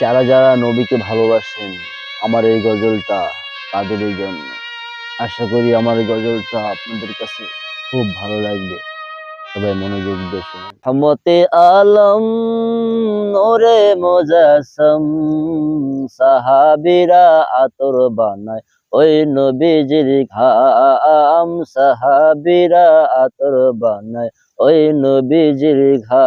যারা যারা নবীকে ভালোবাসেন আমার এই গজলটা তাদেরই জন্য। আশা করি আমার এই গজলটা আপনাদের কাছে খুব ভালো লাগবে। সবাই মনোযোগ দিয়ে আলম নোরে মোজাসম, সাহাবিরা আতর বানায়। ওই নবীজির ঘাম সাহাবিরা আতর বানায়। ওই নবীজির ঘা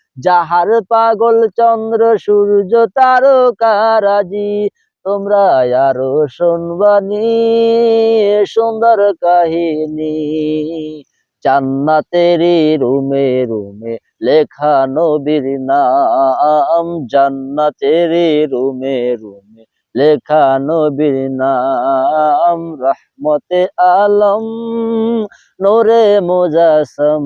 যাহার পাগল চন্দ্র, সূর্য তারকারাজি তোমরা আরও শুনবানি, সুন্দর কাহিনী। জান্নাতেরই রুমে রুমে লেখা নবীর নাম। জান্নাতেরই রুমে রুমে লেখা নবীর নাম, রহমতে আলম, নোরে মোজাসম,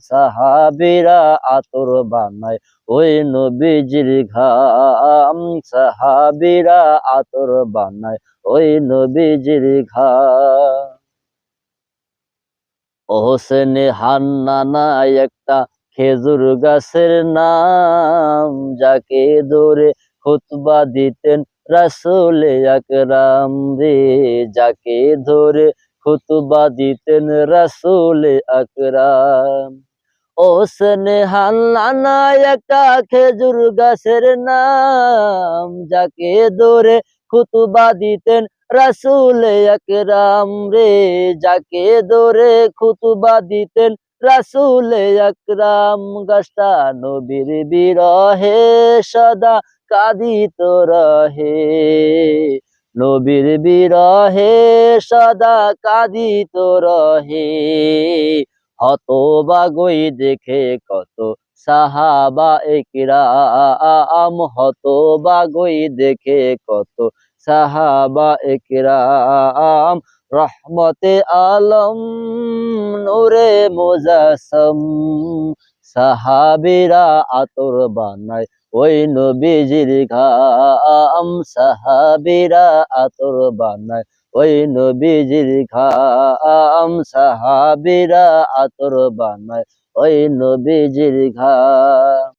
সাহাবিরা আতর বানায় ওই নবীজির ঘাম, সাহাবিরা আতর বানায় ওই নবীজির ঘাম। হোসেন হান্নানা একটা খেজুর গাছের নাম, যাকে ধরে খুতবা দিতেন রাসুল আকরাম রে, যাকে ধরে খুতবা দিতেন রাসুল আকরাম। ও হান্নানা একটা খেজুর গাছের নাম, যাকে ধরে খুতবা দিতেন রাসুল আকরাম রে, যাকে ধরে খুতবা দিতেন রাসুল আকরাম, গাছটা নবীর বিরহে সদা কাঁদিত রহে। নবীর বিরহে সদা কাঁদিত রহে। হতবাগই দেখে কত সাহাবা একরাম, হতবাগই দেখে কত সাহাবা একরাম। রহমতে আলম, নূরে মোজাসম, সাহাবিরা আতর বানায়। ওই নবীজির ঘাম সাহাবিরা আতর বানায়। ওই নবীজির ঘাম সাহাবিরা আতর বানায়। ওই নবীজির ঘাম